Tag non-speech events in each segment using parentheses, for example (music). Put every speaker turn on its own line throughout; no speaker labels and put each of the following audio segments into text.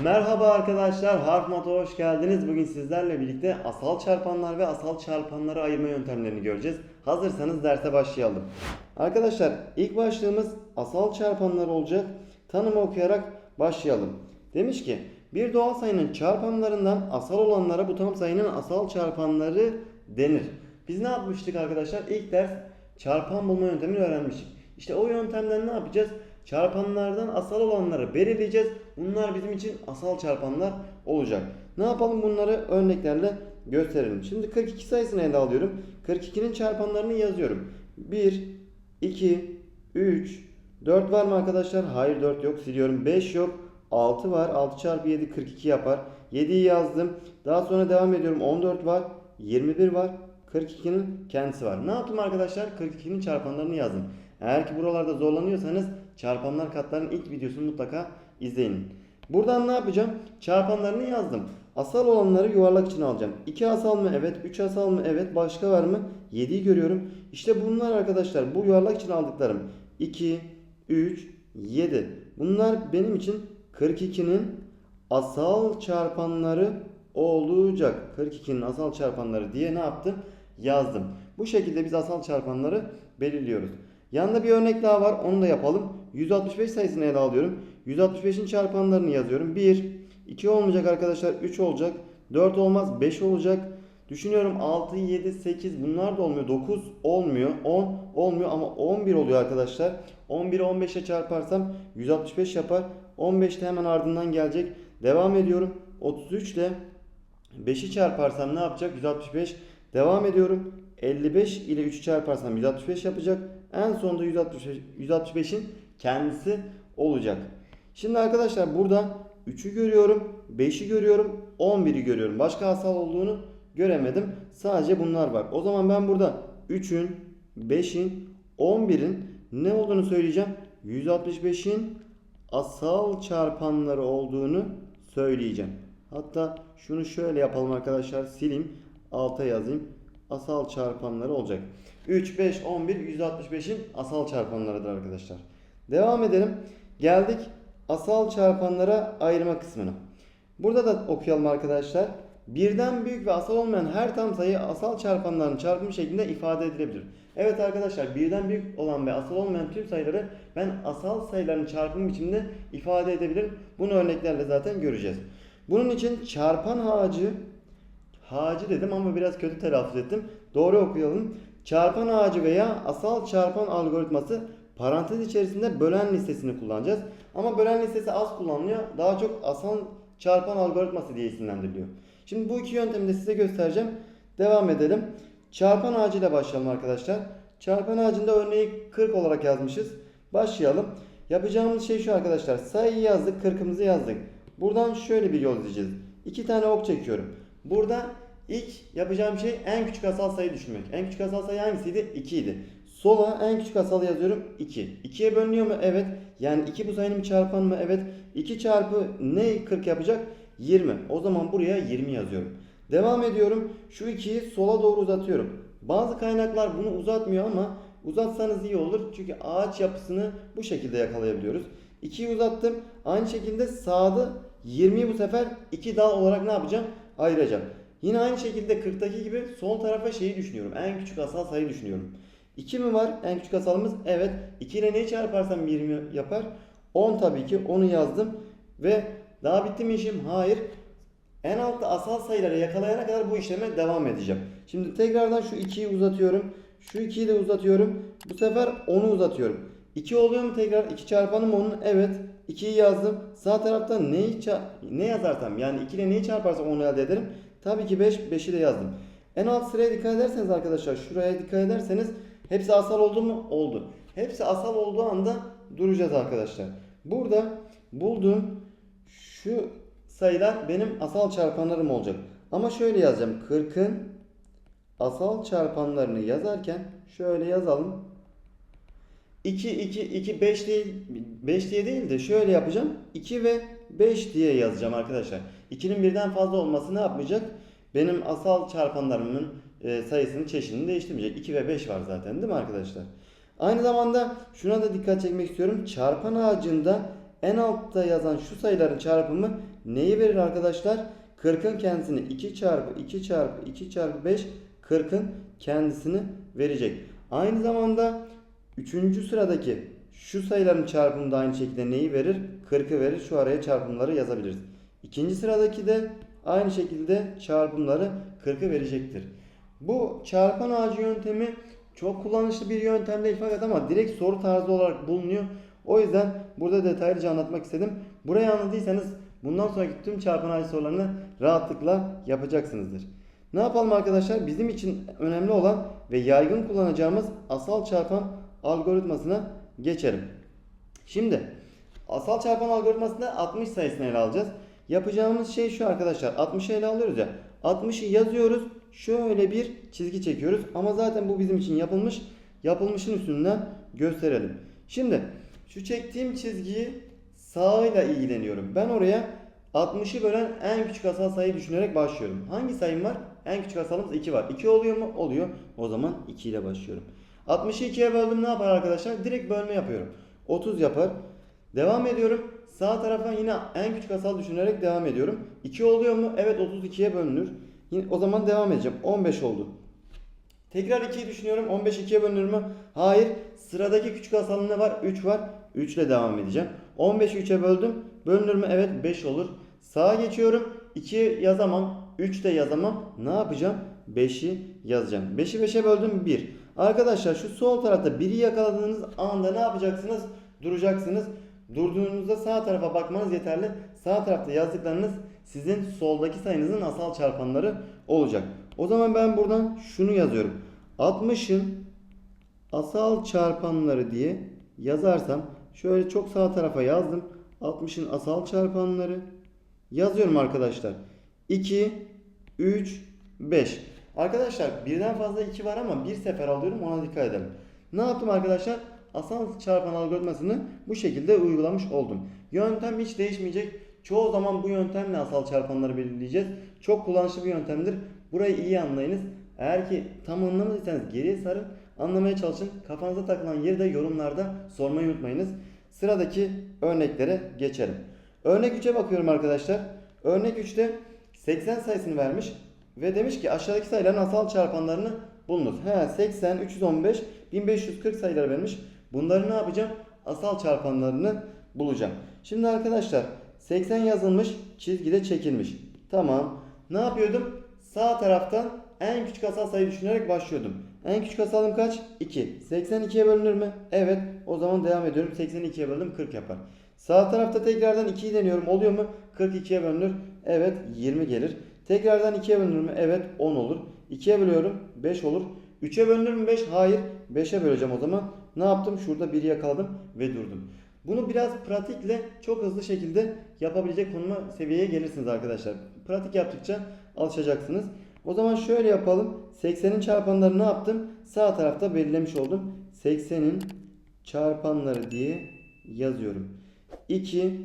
Merhaba arkadaşlar, Harf Mat'a hoş geldiniz. Bugün sizlerle birlikte asal çarpanlar ve asal çarpanları ayırma yöntemlerini göreceğiz. Hazırsanız derse başlayalım. Arkadaşlar ilk başlığımız asal çarpanlar olacak. Tanımı okuyarak başlayalım. Demiş ki bir doğal sayının çarpanlarından asal olanlara bu tam sayının asal çarpanları denir. Biz ne yapmıştık arkadaşlar? İlk ders çarpan bulma yöntemini öğrenmiştik. İşte o yöntemden ne yapacağız? Çarpanlardan asal olanları belirleyeceğiz. Bunlar bizim için asal çarpanlar olacak. Ne yapalım bunları örneklerle gösterelim. Şimdi 42 sayısını ele alıyorum. 42'nin çarpanlarını yazıyorum. 1, 2, 3, 4 var mı arkadaşlar? Hayır 4 yok. Siliyorum. 5 yok. 6 var. 6 çarpı 7 42 yapar. 7'yi yazdım. Daha sonra devam ediyorum. 14 var. 21 var. 42'nin kendisi var. Ne yaptım arkadaşlar? 42'nin çarpanlarını yazdım. Eğer ki buralarda zorlanıyorsanız çarpanlar katların ilk videosunu mutlaka izleyin. Buradan ne yapacağım? Çarpanlarını yazdım. Asal olanları yuvarlak içine alacağım. 2 asal mı? Evet. 3 asal mı? Evet. Başka var mı? 7'yi görüyorum. İşte bunlar arkadaşlar bu yuvarlak içine aldıklarım. 2, 3, 7. Bunlar benim için 42'nin asal çarpanları olacak. 42'nin asal çarpanları diye ne yaptım? Yazdım. Bu şekilde biz asal çarpanları belirliyoruz. Yanında bir örnek daha var. Onu da yapalım. 165 sayısını ele alıyorum. 165'in çarpanlarını yazıyorum. 1, 2 olmayacak arkadaşlar. 3 olacak. 4 olmaz. 5 olacak. Düşünüyorum 6, 7, 8 bunlar da olmuyor. 9 olmuyor. 10 olmuyor ama 11 oluyor arkadaşlar. 11'i 15'e çarparsam 165 yapar. 15 de hemen ardından gelecek. Devam ediyorum. 33 ile 5'i çarparsam ne yapacak? 165. Devam ediyorum. 55 ile 3'ü çarparsam 165 yapacak. En sonunda 165 165'in kendisi olacak. Şimdi arkadaşlar burada 3'ü görüyorum, 5'i görüyorum, 11'i görüyorum. Başka asal olduğunu göremedim. Sadece bunlar var. O zaman ben burada 3'ün, 5'in, 11'in ne olduğunu söyleyeceğim. 165'in asal çarpanları olduğunu söyleyeceğim. Hatta şunu şöyle yapalım arkadaşlar. Sileyim. Alta yazayım. Asal çarpanları olacak. 3, 5, 11, 165'in asal çarpanlarıdır arkadaşlar. Devam edelim. Geldik asal çarpanlara ayırma kısmına. Burada da okuyalım arkadaşlar. Birden büyük ve asal olmayan her tam sayı asal çarpanların çarpımı şeklinde ifade edilebilir. Evet arkadaşlar birden büyük olan ve asal olmayan tüm sayıları ben asal sayıların çarpımı biçiminde ifade edebilirim. Bunu örneklerle zaten göreceğiz. Bunun için çarpan ağacı Hacı dedim ama biraz kötü telaffuz ettim. Doğru okuyalım. Çarpan ağacı veya asal çarpan algoritması parantez içerisinde bölen listesini kullanacağız. Ama bölen listesi az kullanılıyor. Daha çok asal çarpan algoritması diye isimlendiriliyor. Şimdi bu iki yöntemi de size göstereceğim. Devam edelim. Çarpan ağacıyla başlayalım arkadaşlar. Çarpan ağacında örneği 40 olarak yazmışız. Başlayalım. Yapacağımız şey şu arkadaşlar. Sayıyı yazdık, 40'ımızı yazdık. Buradan şöyle bir yol izleyeceğiz. İki tane ok çekiyorum. Burada ilk yapacağım şey en küçük asal sayı düşünmek. En küçük asal sayı hangisiydi? 2 idi. Sola en küçük asal yazıyorum 2. 2'ye bölünüyor mu? Evet. Yani 2 bu sayının bir çarpanı mı? Evet. 2 çarpı ne 40 yapacak? 20. O zaman buraya 20 yazıyorum. Devam ediyorum. Şu 2'yi sola doğru uzatıyorum. Bazı kaynaklar bunu uzatmıyor ama uzatsanız iyi olur. Çünkü ağaç yapısını bu şekilde yakalayabiliyoruz. 2'yi uzattım. Aynı şekilde sağda 20'yi bu sefer 2 dal olarak ne yapacağım? Ayıracağım. Yine aynı şekilde 40'taki gibi sol tarafa şeyi düşünüyorum. En küçük asal sayı düşünüyorum. 2 mi var? En küçük asalımız. Evet. 2 ile neyi çarparsam 20 yapar? 10 tabii ki. Onu yazdım. Ve daha bitti mi işim? Hayır. En altta asal sayıları yakalayana kadar bu işleme devam edeceğim. Şimdi tekrardan şu 2'yi uzatıyorum. Şu 2'yi de uzatıyorum. Bu sefer 10'u uzatıyorum. 2 oluyor mu tekrar? 2 çarpanı mı onun? Evet. 2'yi yazdım. Sağ tarafta neyi ne yazarsam yani 2 ile neyi çarparsam onu elde ederim. Tabii ki 5. 5'i de yazdım. En alt sıraya dikkat ederseniz arkadaşlar şuraya dikkat ederseniz hepsi asal oldu mu? Oldu. Hepsi asal olduğu anda duracağız arkadaşlar. Burada bulduğum şu sayılar benim asal çarpanlarım olacak. Ama şöyle yazacağım. 40'ın asal çarpanlarını yazarken şöyle yazalım. 2 2 2 5 değil 5 diye değil de şöyle yapacağım. 2 ve 5 diye yazacağım arkadaşlar. 2'nin birden fazla olması ne yapmayacak? Benim asal çarpanlarımın e, sayısının çeşidini değiştirmeyecek. 2 ve 5 var zaten değil mi arkadaşlar? Aynı zamanda şuna da dikkat çekmek istiyorum. Çarpan ağacında en altta yazan şu sayıların çarpımı neyi verir arkadaşlar? 40'ın kendisini 2 çarpı 2 çarpı 2 çarpı 5 40'ın kendisini verecek. Aynı zamanda 3. sıradaki şu sayıların çarpımı da aynı şekilde neyi verir? 40'ı verir. Şu araya çarpımları yazabiliriz. İkinci sıradaki de aynı şekilde çarpımları 40'ı verecektir. Bu çarpan ağacı yöntemi çok kullanışlı bir yöntem değil fakat ama direkt soru tarzı olarak bulunuyor. O yüzden burada detaylıca anlatmak istedim. Burayı anladıysanız bundan sonraki tüm çarpan ağacı sorularını rahatlıkla yapacaksınızdır. Ne yapalım arkadaşlar? Bizim için önemli olan ve yaygın kullanacağımız asal çarpan algoritmasına geçelim. Şimdi asal çarpan algoritmasında 60 sayısını ele alacağız. Yapacağımız şey şu arkadaşlar. 60'ı ele alıyoruz ya. 60'ı yazıyoruz. Şöyle bir çizgi çekiyoruz. Ama zaten bu bizim için yapılmış. Yapılmışın üstünden gösterelim. Şimdi şu çektiğim çizgiyi sağıyla ilgileniyorum. Ben oraya 60'ı bölen en küçük asal sayıyı düşünerek başlıyorum. Hangi sayım var? En küçük asalımız 2 var. 2 oluyor mu? Oluyor. O zaman 2 ile başlıyorum. 60'ı 2'ye böldüm ne yapar arkadaşlar? Direkt bölme yapıyorum. 30 yapar. Devam ediyorum. Sağ tarafa yine en küçük asal düşünerek devam ediyorum. 2 oluyor mu? Evet 32'ye bölünür. Yine, o zaman devam edeceğim. 15 oldu. Tekrar 2'yi düşünüyorum. 15 2'ye bölünür mü? Hayır. Sıradaki küçük asalım ne var? 3 var. 3 ile devam edeceğim. 15'i 3'e böldüm. Bölünür mü? Evet 5 olur. Sağa geçiyorum. 2'yi yazamam. 3 de yazamam. Ne yapacağım? 5'i yazacağım. 5'i 5'e böldüm 1. Arkadaşlar şu sol tarafta 1'i yakaladığınız anda ne yapacaksınız? Duracaksınız. Durduğunuzda sağ tarafa bakmanız yeterli. Sağ tarafta yazdıklarınız sizin soldaki sayınızın asal çarpanları olacak. O zaman ben buradan şunu yazıyorum. 60'ın asal çarpanları diye yazarsam şöyle çok sağ tarafa yazdım. 60'ın asal çarpanları yazıyorum arkadaşlar. 2 3 5. Arkadaşlar birden fazla 2 var ama bir sefer alıyorum ona dikkat edelim. Ne yaptım arkadaşlar? Asal çarpan algoritmasını bu şekilde uygulamış oldum. Yöntem hiç değişmeyecek. Çoğu zaman bu yöntemle asal çarpanları belirleyeceğiz. Çok kullanışlı bir yöntemdir. Burayı iyi anlayınız. Eğer ki tam anlamadıysanız geriye sarın. Anlamaya çalışın. Kafanıza takılan yeri de yorumlarda sormayı unutmayınız. Sıradaki örneklere geçelim. Örnek 3'e bakıyorum arkadaşlar. Örnek 3'te 80 sayısını vermiş ve demiş ki aşağıdaki sayıların asal çarpanlarını bulunuz. He 80, 315, 1540 sayıları vermiş. Bunları ne yapacağım? Asal çarpanlarını bulacağım. Şimdi arkadaşlar 80 yazılmış, çizgide çekilmiş. Tamam. Ne yapıyordum? Sağ taraftan en küçük asal sayı düşünerek başlıyordum. En küçük asalım kaç? 2. 82'ye bölünür mü? Evet. O zaman devam ediyorum. 82'ye böldüm 40 yapar. Sağ tarafta tekrardan 2'yi deniyorum. Oluyor mu? 42'ye bölünür. Evet 20 gelir. Tekrardan 2'ye bölünür mü? Evet 10 olur. 2'ye bölüyorum 5 olur. 3'e bölünür mü 5? Hayır. 5'e böleceğim o zaman. Ne yaptım? Şurada 1'i yakaladım ve durdum. Bunu biraz pratikle çok hızlı şekilde yapabilecek konuma seviyeye gelirsiniz arkadaşlar. Pratik yaptıkça alışacaksınız. O zaman şöyle yapalım. 80'in çarpanları ne yaptım? Sağ tarafta belirlemiş oldum. 80'in çarpanları diye yazıyorum. 2,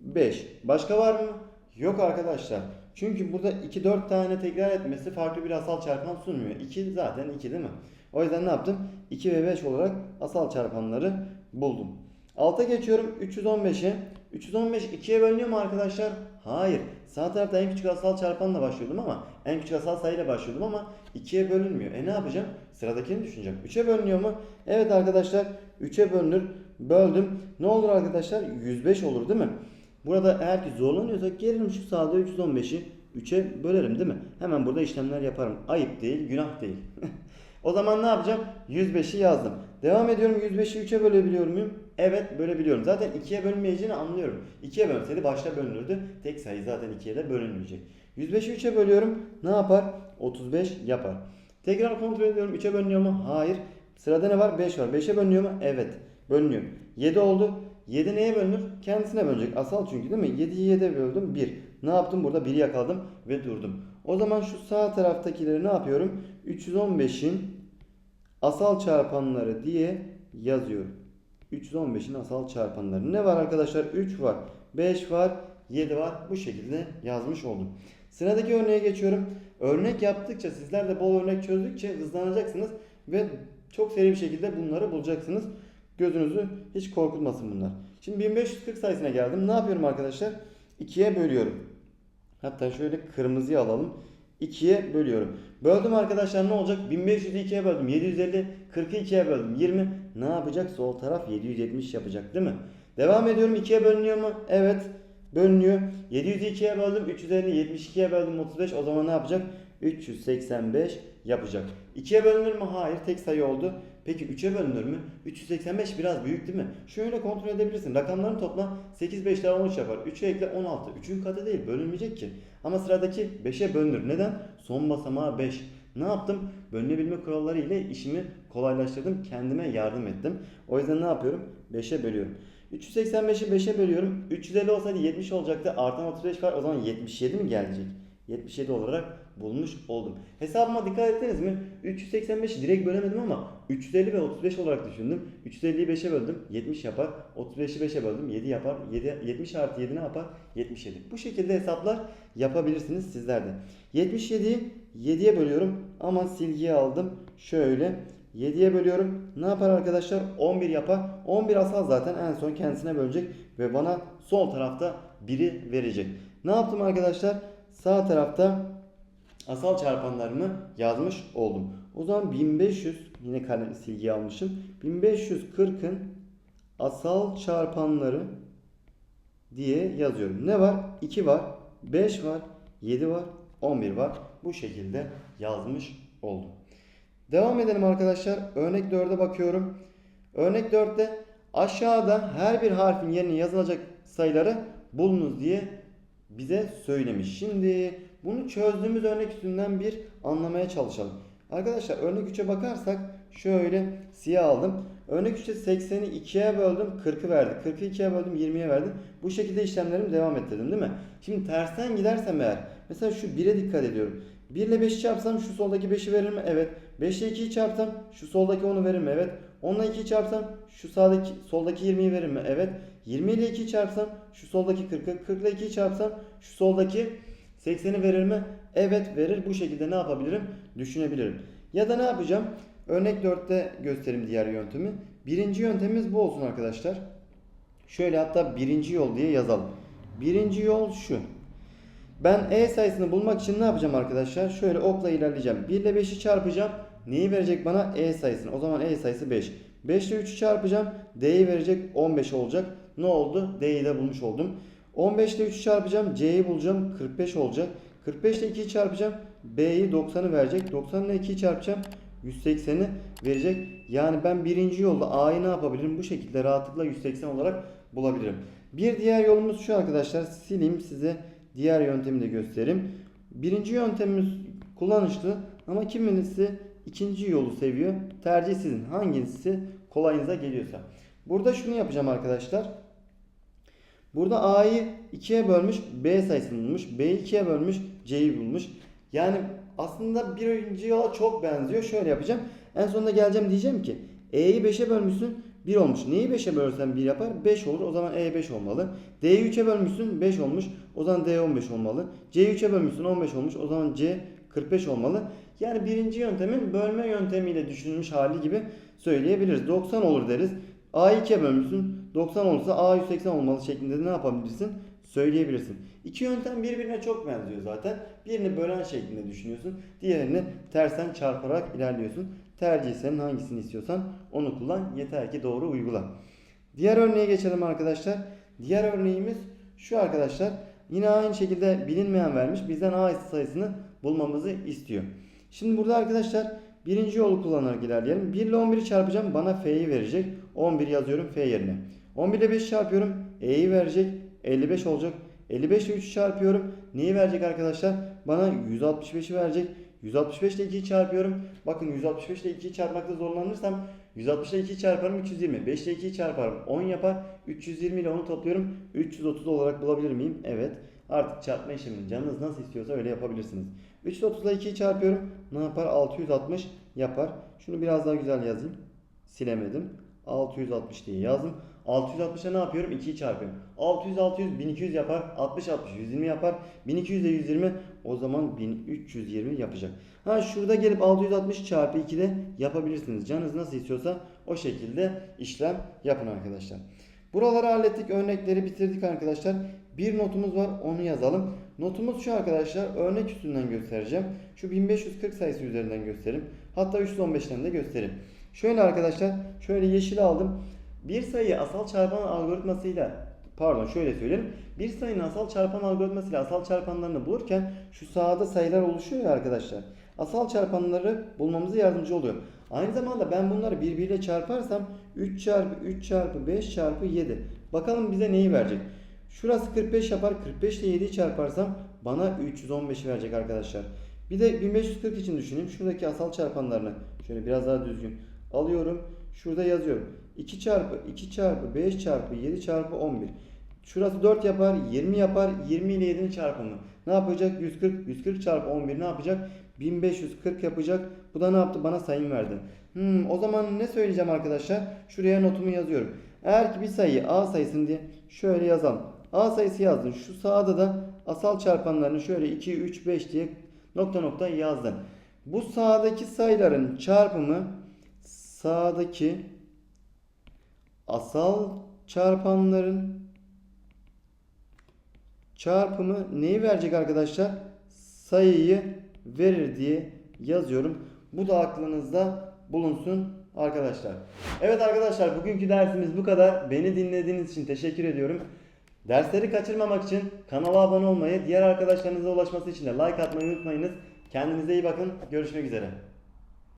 5. Başka var mı? Yok arkadaşlar. Çünkü burada 2 4 tane tekrar etmesi farklı bir asal çarpan sunmuyor. 2 zaten 2 değil mi? O yüzden ne yaptım? 2 ve 5 olarak asal çarpanları buldum. Alta geçiyorum 315'e. 315 2'ye bölünüyor mu arkadaşlar? Hayır. Sağ tarafta en küçük asal çarpanla başlıyordum ama en küçük asal sayıyla başlıyordum ama 2'ye bölünmüyor. E ne yapacağım? Sıradakini düşüneceğim. 3'e bölünüyor mu? Evet arkadaşlar 3'e bölünür. Böldüm. Ne olur arkadaşlar? 105 olur değil mi? Burada eğer ki zorlanıyorsak gelirim şu sağda 315'i 3'e bölerim değil mi? Hemen burada işlemler yaparım. Ayıp değil, günah değil. (laughs) o zaman ne yapacağım? 105'i yazdım. Devam ediyorum 105'i 3'e bölebiliyor muyum? Evet bölebiliyorum. Zaten 2'ye bölünmeyeceğini anlıyorum. 2'ye bölseydi başta bölünürdü. Tek sayı zaten 2'ye de bölünmeyecek. 105'i 3'e bölüyorum. Ne yapar? 35 yapar. Tekrar kontrol ediyorum. 3'e bölünüyor mu? Hayır. Sırada ne var? 5 var. 5'e bölünüyor mu? Evet. Bölünüyor. 7 oldu. 7 neye bölünür? Kendisine bölecek. Asal çünkü değil mi? 7'yi 7'ye böldüm. 1. Ne yaptım? Burada 1'i yakaladım ve durdum. O zaman şu sağ taraftakileri ne yapıyorum? 315'in asal çarpanları diye yazıyorum. 315'in asal çarpanları. Ne var arkadaşlar? 3 var. 5 var. 7 var. Bu şekilde yazmış oldum. Sıradaki örneğe geçiyorum. Örnek yaptıkça sizler de bol örnek çözdükçe hızlanacaksınız ve çok seri bir şekilde bunları bulacaksınız. Gözünüzü hiç korkutmasın bunlar. Şimdi 1540 sayısına geldim. Ne yapıyorum arkadaşlar? 2'ye bölüyorum. Hatta şöyle kırmızıyı alalım. 2'ye bölüyorum. Böldüm arkadaşlar ne olacak? 1500'ü 2'ye böldüm. 750, 40'ı 2'ye böldüm. 20. Ne yapacak? Sol taraf 770 yapacak değil mi? Devam ediyorum. 2'ye bölünüyor mu? Evet. Bölünüyor. 700'ü 2'ye böldüm. 350, 72'ye böldüm. 35. O zaman ne yapacak? 385 yapacak. 2'ye bölünür mü? Hayır. Tek sayı oldu. Peki 3'e bölünür mü? 385 biraz büyük değil mi? Şöyle kontrol edebilirsin. Rakamların topla 8 5 daha 13 yapar. 3'e ekle 16. 3'ün katı değil. Bölünmeyecek ki. Ama sıradaki 5'e bölünür. Neden? Son basamağı 5. Ne yaptım? Bölünebilme kuralları ile işimi kolaylaştırdım. Kendime yardım ettim. O yüzden ne yapıyorum? 5'e bölüyorum. 385'i 5'e bölüyorum. 350 olsaydı 70 olacaktı. Artan 35 var. O zaman 77 mi gelecek? 77 olarak bulmuş oldum. Hesabıma dikkat ettiniz mi? 385'i direkt bölemedim ama 350 ve 35 olarak düşündüm. 350'yi 5'e böldüm. 70 yapar. 35'i 5'e böldüm. 7 yapar. 7, 70 artı 7 ne yapar? 77. Bu şekilde hesaplar yapabilirsiniz sizler de. 77'yi 7'ye bölüyorum ama silgiyi aldım. Şöyle 7'ye bölüyorum. Ne yapar arkadaşlar? 11 yapar. 11 asal zaten en son kendisine bölecek ve bana sol tarafta 1'i verecek. Ne yaptım arkadaşlar? Sağ tarafta asal çarpanlarımı yazmış oldum. O zaman 1500 yine kalem silgi almışım. 1540'ın asal çarpanları diye yazıyorum. Ne var? 2 var, 5 var, 7 var, 11 var. Bu şekilde yazmış oldum. Devam edelim arkadaşlar. Örnek 4'e bakıyorum. Örnek 4'te aşağıda her bir harfin yerine yazılacak sayıları bulunuz diye bize söylemiş. Şimdi bunu çözdüğümüz örnek üstünden bir anlamaya çalışalım. Arkadaşlar örnek 3'e bakarsak şöyle siyah aldım. Örnek 3'te 80'i 2'ye böldüm 40'ı verdi. 40'ı 2'ye böldüm 20'ye verdim. Bu şekilde işlemlerimi devam ettirdim değil mi? Şimdi tersten gidersem eğer mesela şu 1'e dikkat ediyorum. 1 ile 5'i çarpsam şu soldaki 5'i verir mi? Evet. 5 ile 2'yi çarpsam şu soldaki 10'u verir mi? Evet. 10 ile 2'yi çarpsam şu sağdaki soldaki 20'yi verir mi? Evet. 20 ile 2'yi çarpsam şu soldaki 40'ı, 40 ile 2'yi çarpsam şu soldaki 80'i verir mi? Evet verir. Bu şekilde ne yapabilirim? Düşünebilirim. Ya da ne yapacağım? Örnek 4'te göstereyim diğer yöntemi. Birinci yöntemimiz bu olsun arkadaşlar. Şöyle hatta birinci yol diye yazalım. Birinci yol şu. Ben E sayısını bulmak için ne yapacağım arkadaşlar? Şöyle okla ilerleyeceğim. 1 ile 5'i çarpacağım. Neyi verecek bana? E sayısını. O zaman E sayısı 5. 5 ile 3'ü çarpacağım. D'yi verecek 15 olacak. Ne oldu? D'yi de bulmuş oldum. 15 ile 3'ü çarpacağım. C'yi bulacağım. 45 olacak. 45 ile 2'yi çarpacağım. B'yi 90'ı verecek. 90 ile 2'yi çarpacağım. 180'i verecek. Yani ben birinci yolda A'yı ne yapabilirim? Bu şekilde rahatlıkla 180 olarak bulabilirim. Bir diğer yolumuz şu arkadaşlar. Sileyim size diğer yöntemi de göstereyim. Birinci yöntemimiz kullanışlı ama kimisi ikinci yolu seviyor. Tercih sizin. Hangisi kolayınıza geliyorsa. Burada şunu yapacağım arkadaşlar. Burada A'yı 2'ye bölmüş, B sayısını bulmuş. B'yi 2'ye bölmüş, C'yi bulmuş. Yani aslında birinci yola çok benziyor. Şöyle yapacağım. En sonunda geleceğim diyeceğim ki E'yi 5'e bölmüşsün 1 olmuş. Neyi 5'e bölürsen 1 yapar? 5 olur. O zaman E 5 olmalı. D'yi 3'e bölmüşsün 5 olmuş. O zaman D 15 olmalı. C'yi 3'e bölmüşsün 15 olmuş. O zaman C 45 olmalı. Yani birinci yöntemin bölme yöntemiyle düşünülmüş hali gibi söyleyebiliriz. 90 olur deriz. A'yı 2'ye bölmüşsün. 90 olursa A 180 olmalı şeklinde de ne yapabilirsin? Söyleyebilirsin. İki yöntem birbirine çok benziyor zaten. Birini bölen şeklinde düşünüyorsun. Diğerini tersten çarparak ilerliyorsun. Tercih senin hangisini istiyorsan onu kullan. Yeter ki doğru uygula. Diğer örneğe geçelim arkadaşlar. Diğer örneğimiz şu arkadaşlar. Yine aynı şekilde bilinmeyen vermiş. Bizden A sayısını bulmamızı istiyor. Şimdi burada arkadaşlar birinci yolu kullanarak ilerleyelim. 1 ile 11'i çarpacağım. Bana F'yi verecek. 11 yazıyorum F yerine. 11 ile 5'i çarpıyorum. E'yi verecek. 55 olacak. 55 ile 3'ü çarpıyorum. Neyi verecek arkadaşlar? Bana 165'i verecek. 165 ile 2'yi çarpıyorum. Bakın 165 ile 2'yi çarpmakta zorlanırsam 160 ile 2'yi çarparım 320. 5 ile 2'yi çarparım 10 yapar. 320 ile 10'u topluyorum. 330 olarak bulabilir miyim? Evet. Artık çarpma işlemini canınız nasıl istiyorsa öyle yapabilirsiniz. 330 ile 2'yi çarpıyorum. Ne yapar? 660 yapar. Şunu biraz daha güzel yazayım. Silemedim. 660 diye yazdım. 660'a ne yapıyorum? 2'yi çarpıyorum. 600 600 1200 yapar. 60 60 120 yapar. 1200 ile 120 o zaman 1320 yapacak. Ha şurada gelip 660 çarpı 2'de yapabilirsiniz. Canınız nasıl istiyorsa o şekilde işlem yapın arkadaşlar. Buraları hallettik. Örnekleri bitirdik arkadaşlar. Bir notumuz var. Onu yazalım. Notumuz şu arkadaşlar. Örnek üstünden göstereceğim. Şu 1540 sayısı üzerinden göstereyim. Hatta 315'ten de göstereyim. Şöyle arkadaşlar. Şöyle yeşil aldım. Bir sayıyı asal çarpan algoritmasıyla pardon şöyle söyleyeyim. Bir sayının asal çarpan algoritmasıyla asal çarpanlarını bulurken şu sağda sayılar oluşuyor ya arkadaşlar. Asal çarpanları bulmamıza yardımcı oluyor. Aynı zamanda ben bunları birbiriyle çarparsam 3 çarpı 3 çarpı 5 çarpı 7. Bakalım bize neyi verecek? Şurası 45 yapar. 45 ile 7'yi çarparsam bana 315 verecek arkadaşlar. Bir de 1540 için düşüneyim. Şuradaki asal çarpanlarını şöyle biraz daha düzgün alıyorum. Şurada yazıyorum. 2 çarpı 2 çarpı 5 çarpı 7 çarpı 11. Şurası 4 yapar, 20 yapar. 20 ile 7'nin çarpımı. Ne yapacak? 140. 140 çarpı 11 ne yapacak? 1540 yapacak. Bu da ne yaptı? Bana sayım verdi. Hmm, o zaman ne söyleyeceğim arkadaşlar? Şuraya notumu yazıyorum. Eğer ki bir sayıyı A sayısını diye şöyle yazalım. A sayısı yazdın. Şu sağda da asal çarpanlarını şöyle 2, 3, 5 diye nokta nokta yazdın. Bu sağdaki sayıların çarpımı sağdaki asal çarpanların çarpımı neyi verecek arkadaşlar? Sayıyı verir diye yazıyorum. Bu da aklınızda bulunsun arkadaşlar. Evet arkadaşlar bugünkü dersimiz bu kadar. Beni dinlediğiniz için teşekkür ediyorum. Dersleri kaçırmamak için kanala abone olmayı, diğer arkadaşlarınıza ulaşması için de like atmayı unutmayınız. Kendinize iyi bakın. Görüşmek üzere.